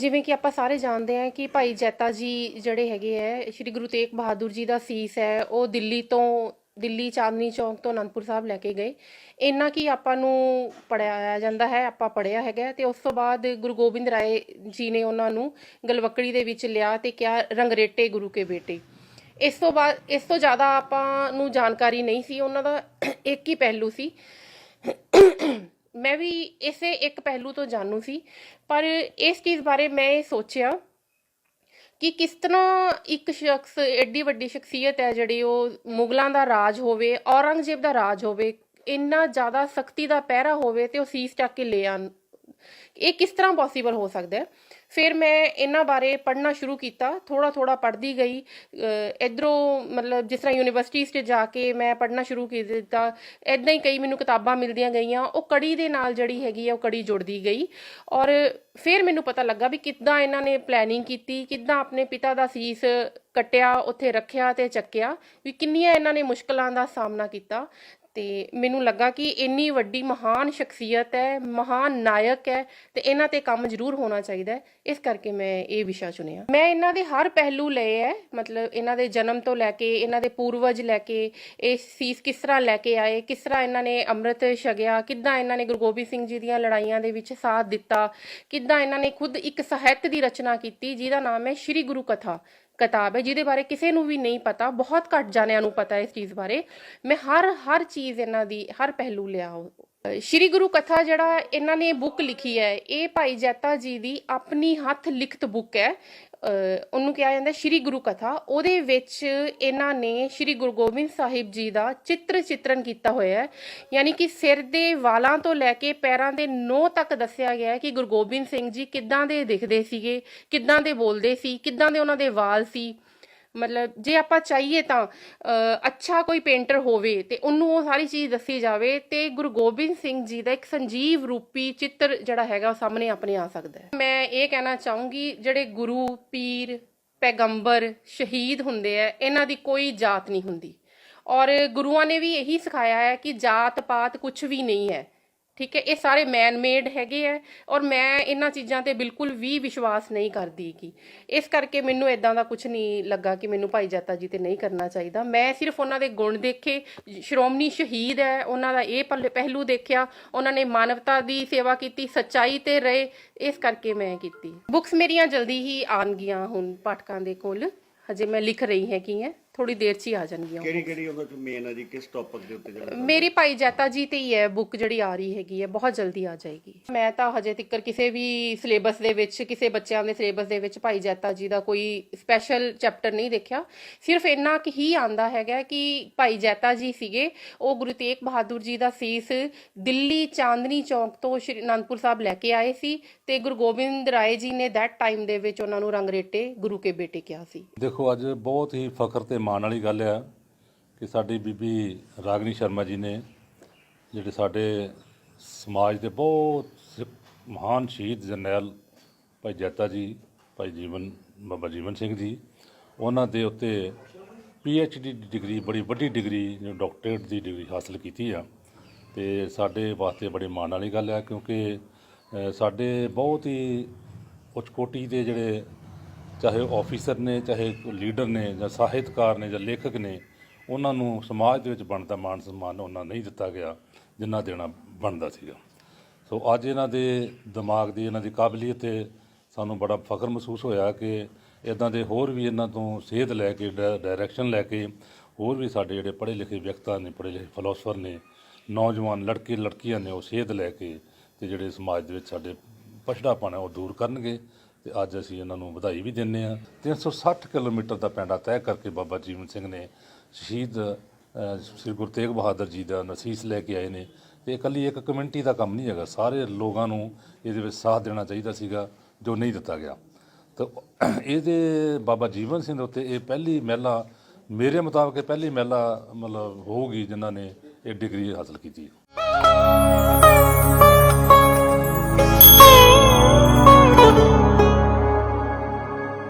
ਜਿਵੇਂ ਕਿ ਆਪਾਂ ਸਾਰੇ ਜਾਣਦੇ ਹਾਂ ਕਿ ਭਾਈ ਜੈਤਾ ਜੀ ਜਿਹੜੇ ਹੈਗੇ ਹੈ, ਸ੍ਰੀ ਗੁਰੂ ਤੇਗ ਬਹਾਦਰ ਜੀ ਦਾ ਸੀਸ ਹੈ, ਉਹ ਦਿੱਲੀ ਤੋਂ, ਦਿੱਲੀ ਚਾਂਦਨੀ ਚੌਕ ਤੋਂ ਅਨੰਦਪੁਰ ਸਾਹਿਬ ਲੈ ਕੇ ਗਏ। ਇੰਨਾ ਕੀ ਆਪਾਂ ਨੂੰ ਪੜਾਇਆ ਜਾਂਦਾ ਹੈ, ਆਪਾਂ ਪੜਿਆ ਹੈਗਾ ਤੇ ਉਸ ਤੋਂ ਬਾਅਦ ਗੁਰੂ ਗੋਬਿੰਦ ਰਾਏ ਜੀ ਨੇ ਉਹਨਾਂ ਨੂੰ ਗਲਵਕੜੀ ਦੇ ਵਿੱਚ ਲਿਆ ਤੇ ਕਿਹਾ ਰੰਗਰੇਟੇ ਗੁਰੂ ਕੇ ਬੇਟੇ। ਇਸ ਤੋਂ ਬਾਅਦ, ਇਸ ਤੋਂ ਜ਼ਿਆਦਾ ਆਪਾਂ ਨੂੰ ਜਾਣਕਾਰੀ ਨਹੀਂ ਸੀ, ਉਹਨਾਂ ਦਾ ਇੱਕ ਹੀ ਪਹਿਲੂ ਸੀ। ਮੈਂ ਵੀ ਇਸੇ ਇੱਕ ਪਹਿਲੂ ਤੋਂ ਜਾਣੂ ਸੀ, ਪਰ ਇਸ ਚੀਜ਼ ਬਾਰੇ ਮੈਂ ਇਹ ਸੋਚਿਆ ਕਿ ਕਿਸ ਤਰ੍ਹਾਂ ਇੱਕ ਸ਼ਖਸ, ਐਡੀ ਵੱਡੀ ਸ਼ਖਸੀਅਤ ਹੈ ਜਿਹੜੀ ਉਹ ਮੁਗਲਾਂ ਦਾ ਰਾਜ ਹੋਵੇ, ਔਰੰਗਜ਼ੇਬ ਦਾ ਰਾਜ ਹੋਵੇ, ਇੰਨਾ ਜ਼ਿਆਦਾ ਸਖਤੀ ਦਾ ਪਹਿਰਾ ਹੋਵੇ ਤੇ ਉਹ ਸੀਸ ਚੱਕ ਕੇ ਲੈ ਆਣ ਇਹ ਕਿਸ ਤਰ੍ਹਾਂ ਪੋਸੀਬਲ ਹੋ ਸਕਦਾ ਹੈ? ਫਿਰ ਮੈਂ ਇਹਨਾਂ ਬਾਰੇ ਪੜ੍ਹਨਾ ਸ਼ੁਰੂ ਕੀਤਾ ਥੋੜਾ ਥੋੜਾ ਪੜ੍ਹਦੀ ਗਈ। ਅਹ ਇੱਧਰੋਂ ਮਤਲਬ ਜਿਸ ਤਰ੍ਹਾਂ ਯੂਨੀਵਰਸਿਟੀਜ਼ 'ਚ ਜਾ ਕੇ ਮੈਂ ਪੜ੍ਹਨਾ ਸ਼ੁਰੂ ਕੀ ਦਿੱਤਾ ਇਦਾਂ ਹੀ ਕਈ ਮੈਨੂੰ ਕਿਤਾਬਾਂ ਮਿਲਦੀਆਂ ਗਈਆਂ। ਉਹ ਕੜੀ ਦੇ ਨਾਲ ਜਿਹੜੀ ਹੈਗੀ ਆ, ਉਹ ਕੜੀ ਜੁੜਦੀ ਗਈ। ਔਰ ਫਿਰ ਮੈਨੂੰ ਪਤਾ ਲੱਗਾ ਵੀ ਕਿੱਦਾਂ ਇਹਨਾਂ ਨੇ ਪਲੈਨਿੰਗ ਕੀਤੀ, ਕਿੱਦਾਂ ਆਪਣੇ ਪਿਤਾ ਦਾ ਸੀਸ ਕੱਟਿਆ, ਉੱਥੇ ਰੱਖਿਆ ਤੇ ਚੱਕਿਆ, ਵੀ ਕਿੰਨੀਆਂ ਇਹਨਾਂ ਨੇ ਮੁਸ਼ਕਲਾਂ ਦਾ ਸਾਹਮਣਾ ਕੀਤਾ। ਤੇ ਮੈਨੂੰ ਲੱਗਾ ਕਿ ਇੰਨੀ ਵੱਡੀ ਮਹਾਨ ਸ਼ਖਸੀਅਤ ਹੈ, ਮਹਾਨ ਨਾਇਕ ਹੈ ਤੇ ਇਹਨਾਂ ਤੇ ਕੰਮ ਜ਼ਰੂਰ ਹੋਣਾ ਚਾਹੀਦਾ ਹੈ। ਇਸ ਕਰਕੇ ਮੈਂ ਇਹ ਵਿਸ਼ਾ ਚੁਣਿਆ। ਮੈਂ ਇਹਨਾਂ ਦੇ ਹਰ ਪਹਿਲੂ ਲਏ ਹੈ, ਮਤਲਬ ਇਹਨਾਂ ਦੇ ਜਨਮ ਤੋਂ ਲੈ ਕੇ, ਇਹਨਾਂ ਦੇ ਪੂਰਵਜ ਲੈ ਕੇ, ਇਹ ਸੀਸ ਕਿਸ ਤਰ੍ਹਾਂ ਲੈ ਕੇ ਆਏ, ਕਿਸ ਤਰ੍ਹਾਂ ਇਹਨਾਂ ਨੇ ਅੰਮ੍ਰਿਤ ਛਕਿਆ, ਕਿੱਦਾਂ ਇਹਨਾਂ ਨੇ ਗੁਰੂ ਗੋਬਿੰਦ ਸਿੰਘ ਜੀ ਦੀਆਂ ਲੜਾਈਆਂ ਦੇ ਵਿੱਚ ਸਾਥ ਦਿੱਤਾ, ਕਿੱਦਾਂ ਇਹਨਾਂ ਨੇ ਖੁਦ ਇੱਕ ਸਾਹਿਤ ਦੀ ਰਚਨਾ ਕੀਤੀ, ਜਿਹਦਾ ਨਾਮ ਹੈ ਸ਼੍ਰੀ ਗੁਰੂ ਕਥਾ। ਕਿਤਾਬ ਹੈ, ਜਿਹਦੇ ਬਾਰੇ ਕਿਸੇ ਨੂੰ ਵੀ ਨਹੀਂ ਪਤਾ, ਬਹੁਤ ਘੱਟ ਜਾਣਿਆਂ ਨੂੰ ਪਤਾ ਇਸ ਚੀਜ਼ ਬਾਰੇ। ਮੈਂ ਹਰ ਹਰ ਚੀਜ਼ ਇਹਨਾਂ ਦੀ, ਹਰ ਪਹਿਲੂ ਲਿਆ ਸ਼੍ਰੀ ਗੁਰੂ ਕਥਾ ਜਿਹੜਾ ਇਹਨਾਂ ਨੇ ਬੁੱਕ ਲਿਖੀ ਹੈ, ਇਹ ਭਾਈ ਜੈਤਾ ਜੀ ਦੀ ਆਪਣੀ ਹੱਥ ਲਿਖਤ ਬੁੱਕ ਹੈ। ਉਹਨੂੰ ਕਿਹਾ ਜਾਂਦਾ ਸ਼੍ਰੀ ਗੁਰੂ ਕਥਾ। ਉਹਦੇ ਵਿੱਚ ਇਹਨਾਂ ਨੇ ਸ਼੍ਰੀ ਗੁਰੂ ਗੋਬਿੰਦ ਸਾਹਿਬ ਜੀ ਦਾ ਚਿੱਤਰ ਚਿੱਤਰਨ ਕੀਤਾ ਹੋਇਆ ਹੈ। ਯਾਨੀ ਕਿ ਸਿਰ ਦੇ ਵਾਲਾਂ ਤੋਂ ਲੈ ਕੇ ਪੈਰਾਂ ਦੇ ਨੋਹ ਤੱਕ ਦੱਸਿਆ ਗਿਆ ਹੈ ਕਿ ਗੁਰੂ ਗੋਬਿੰਦ ਸਿੰਘ ਜੀ ਕਿੱਦਾਂ ਦੇ ਦਿਖਦੇ ਸੀਗੇ, ਕਿੱਦਾਂ ਦੇ ਬੋਲਦੇ ਸੀ, ਕਿੱਦਾਂ ਦੇ ਉਹਨਾਂ ਦੇ ਵਾਲ ਸੀ। ਮਤਲਬ ਜੇ ਆਪਾਂ ਚਾਹੀਏ ਤਾਂ ਅੱਛਾ ਕੋਈ ਪੇਂਟਰ ਹੋਵੇ ਤੇ ਉਹਨੂੰ ਉਹ ਸਾਰੀ ਚੀਜ਼ ਦੱਸੀ ਜਾਵੇ ਤੇ ਗੁਰੂ ਗੋਬਿੰਦ ਸਿੰਘ ਜੀ ਦਾ ਇੱਕ ਸੰਜੀਵ ਰੂਪੀ ਚਿੱਤਰ ਜਿਹੜਾ ਹੈਗਾ ਉਹ ਸਾਹਮਣੇ ਆਪਣੇ ਆ ਸਕਦਾ ਹੈ। ਮੈਂ ਇਹ ਕਹਿਣਾ ਚਾਹੂੰਗੀ, ਜਿਹੜੇ ਗੁਰੂ, ਪੀਰ, ਪੈਗੰਬਰ ਸ਼ਹੀਦ ਹੁੰਦੇ ਆ, ਇਹਨਾਂ ਦੀ ਕੋਈ ਜਾਤ ਨਹੀਂ ਹੁੰਦੀ। ਔਰ ਗੁਰੂਆਂ ਨੇ ਵੀ ਇਹੀ ਸਿਖਾਇਆ ਹੈ ਕਿ ਜਾਤ ਪਾਤ ਕੁਝ ਵੀ ਨਹੀਂ ਹੈ। ਠੀਕ ਹੈ? ਇਹ ਸਾਰੇ ਮੈਨ ਮੇਡ ਹੈਗੇ ਆ ਔਰ ਮੈਂ ਇਹਨਾਂ ਚੀਜ਼ਾਂ ਤੇ ਬਿਲਕੁਲ ਵੀ ਵਿਸ਼ਵਾਸ ਨਹੀਂ ਕਰਦੀ ਕਿ ਇਸ ਕਰਕੇ ਮੈਨੂੰ ਇਦਾਂ ਦਾ ਕੁਝ ਨਹੀਂ ਲੱਗਾ ਕਿ ਮੈਨੂੰ ਭਾਈ ਜਾਤਾ ਜੀ ਤੇ ਨਹੀਂ ਕਰਨਾ ਚਾਹੀਦਾ। ਮੈਂ ਸਿਰਫ ਉਹਨਾਂ ਦੇ ਗੁਣ ਦੇਖੇ, ਸ਼੍ਰੋਮਣੀ ਸ਼ਹੀਦ ਹੈ, ਉਹਨਾਂ ਦਾ ਇਹ ਪੱਲੇ- ਪਹਿਲੂ ਦੇਖਿਆ, ਉਹਨਾਂ ਨੇ ਮਾਨਵਤਾ ਦੀ ਸੇਵਾ ਕੀਤੀ, ਸੱਚਾਈ ਤੇ ਰਹੇ, ਇਸ ਕਰਕੇ ਮੈਂ ਕੀਤੀ। ਬੁੱਕਸ ਮੇਰੀਆਂ ਜਲਦੀ ਹੀ ਆਣਗੀਆਂ ਹੁਣ ਪਾਠਕਾਂ ਦੇ ਕੋਲ। ਹਜੇ ਮੈਂ ਲਿਖ ਰਹੀ ਹਾਂ ਕੀ ਹੈ। ਥੋੜੀ ਦੇਰ 'ਚ ਹੀ ਆ ਜਾਣਗੀਆਂ ਕਿਹੜੀ ਕਿਹੜੀ ਉਹਦੇ ਚ ਮੇਨ ਹੈ ਜੀ? ਕਿਸ ਟੌਪਿਕ ਦੇ ਉੱਤੇ ਜਿਹੜਾ ਮੇਰੀ ਭਾਈ ਜੈਤਾ ਜੀ ਤੇ ਹੀ ਹੈ ਬੁੱਕ ਜਿਹੜੀ ਆ ਰਹੀ ਹੈਗੀ ਹੈ ਬਹੁਤ ਜਲਦੀ ਆ ਜਾਏਗੀ। ਮੈਂ ਤਾਂ ਹਜੇ ਤੱਕ ਕਿਸੇ ਵੀ ਸਿਲੇਬਸ ਦੇ ਵਿੱਚ ਕਿਸੇ ਬੱਚਿਆਂ ਦੇ ਸਿਲੇਬਸ ਦੇ ਵਿੱਚ ਭਾਈ ਜੈਤਾ ਜੀ ਦਾ ਕੋਈ ਸਪੈਸ਼ਲ ਚੈਪਟਰ ਨਹੀਂ ਦੇਖਿਆ। ਸਿਰਫ ਇੰਨਾ ਕੁ ਹੀ ਆਂਦਾ ਹੈਗਾ ਕਿ ਭਾਈ ਜੈਤਾ ਜੀ ਸੀਗੇ ਉਹ ਗੁਰੂ ਤੇਗ ਬਹਾਦਰ ਜੀ ਦਾ ਸੀਸ ਦਿੱਲੀ ਚਾਂਦਨੀ ਚੌਕ ਤੋਂ ਸ਼੍ਰੀ ਅਨੰਦਪੁਰ ਸਾਹਿਬ ਲੈ ਕੇ ਆਏ ਸੀ ਤੇ ਗੁਰੂ ਗੋਬਿੰਦ ਰਾਏ ਜੀ ਨੇ ਦੈਟ ਟਾਈਮ ਦੇ ਵਿੱਚ ਉਹਨਾਂ ਨੂੰ ਰੰਗਰੇਟੇ ਗੁਰੂ ਕੇ ਬੇਟੇ ਕਿਹਾ ਸੀ। ਦੇਖੋ ਅੱਜ ਬਹੁਤ ਹੀ ਫਖਰ ਤੇ ਮਾਣ ਵਾਲੀ ਗੱਲ ਆ ਕਿ ਸਾਡੀ ਬੀਬੀ ਰਾਗਨੀ ਸ਼ਰਮਾ ਜੀ ਨੇ ਜਿਹੜੇ ਸਾਡੇ ਸਮਾਜ ਦੇ ਬਹੁਤ ਸ- ਮਹਾਨ ਸ਼ਹੀਦ ਜਰਨੈਲ ਭਾਈ ਜੈਤਾ ਜੀ, ਭਾਈ ਜੀਵਨ, ਬਾਬਾ ਜੀਵਨ ਸਿੰਘ ਜੀ, ਉਹਨਾਂ ਦੇ ਉੱਤੇ ਡੀ ਡਿਗਰੀ, ਬੜੀ ਵੱਡੀ ਡਿਗਰੀ, ਜੋ ਡਾਕਟਰੇਟ ਦੀ ਡਿਗਰੀ ਹਾਸਲ ਕੀਤੀ ਆ। ਤੇ ਸਾਡੇ ਵਾਸਤੇ ਬੜੇ ਮਾਣ ਵਾਲੀ ਗੱਲ ਹੈ ਕਿਉਂਕਿ ਸਾਡੇ ਬਹੁਤ ਹੀ ਉੱਚ ਕੋਟੀ ਦੇ ਜਿਹੜੇ ਚਾਹੇ ਉਹ ਆਫੀਸਰ ਨੇ, ਚਾਹੇ ਲੀਡਰ ਨੇ ਜਾਂ ਸਾਹਿਤਕਾਰ ਨੇ ਜਾਂ ਲੇਖਕ ਨੇ, ਉਹਨਾਂ ਨੂੰ ਸਮਾਜ ਦੇ ਵਿੱਚ ਬਣਦਾ ਮਾਣ ਸਨਮਾਨ ਉਹਨਾਂ ਨਹੀਂ ਦਿੱਤਾ ਗਿਆ, ਜਿੰਨਾ ਦੇਣਾ ਬਣਦਾ ਸੀਗਾ। ਸੋ ਅੱਜ ਇਹਨਾਂ ਦੇ ਦਿਮਾਗ ਦੀ, ਇਹਨਾਂ ਦੀ ਕਾਬਲੀਅਤ ਤੇ ਸਾਨੂੰ ਬੜਾ ਫਖਰ ਮਹਿਸੂਸ ਹੋਇਆ ਕਿ ਇਦਾਂ ਦੇ ਹੋਰ ਵੀ ਇਹਨਾਂ ਤੋਂ ਸੇਧ ਲੈ ਕੇ ਡਾਇਰੈਕਸ਼ਨ ਲੈ ਕੇ ਹੋਰ ਵੀ ਸਾਡੇ ਜਿਹੜੇ ਪੜ੍ਹੇ ਲਿਖੇ ਵਿਅਕਤਾਂ ਨੇ ਪੜ੍ਹੇ ਲਿਖੇ ਫਿਲਾਸਫਰ ਨੇ, ਨੌਜਵਾਨ ਲੜਕੇ, ਲੜਕੀਆਂ ਨੇ ਉਹ ਸੇਧ ਲੈ ਕੇ ਤੇ ਜਿਹੜੇ ਸਮਾਜ ਦੇ ਵਿੱਚ ਸਾਡੇ ਪਛੜਾਪਣ ਹੈ ਉਹ ਦੂਰ ਕਰਨਗੇ। ਤੇ ਅੱਜ ਅਸੀਂ ਇਹਨਾਂ ਨੂੰ ਵਧਾਈ ਵੀ ਦਿੰਨੇ ਆ 360 ਕਿਲੋਮੀਟਰ ਦਾ ਪੈਂਡਾ ਤੈਅ ਕਰਕੇ ਬਾਬਾ ਜੀਵਨ ਸਿੰਘ ਨੇ ਸ਼ਹੀਦ ਸ੍ਰੀ ਗੁਰੂ ਤੇਗ ਬਹਾਦਰ ਜੀ ਦਾ ਨਸੀਸ ਲੈ ਕੇ ਆਏ ਨੇ। ਤੇ ਇਕੱਲੀ ਇੱਕ ਕਮਿਊਨਿਟੀ ਦਾ ਕੰਮ ਨਹੀਂ ਹੈਗਾ, ਸਾਰੇ ਲੋਕਾਂ ਨੂੰ ਇਹਦੇ ਵਿੱਚ ਸਾਥ ਦੇਣਾ ਚਾਹੀਦਾ ਸੀਗਾ, ਜੋ ਨਹੀਂ ਦਿੱਤਾ ਗਿਆ। ਤਾਂ ਇਹਦੇ ਬਾਬਾ ਜੀਵਨ ਸਿੰਘ ਦੇ ਉੱਤੇ ਇਹ ਪਹਿਲੀ ਮਹਿਲਾ, ਮੇਰੇ ਮੁਤਾਬਕ ਇਹ ਪਹਿਲੀ ਮਹਿਲਾ ਮਤਲਬ ਹੋਊਗੀ ਜਿਨ੍ਹਾਂ ਨੇ ਇਹ ਡਿਗਰੀ ਹਾਸਲ ਕੀਤੀ।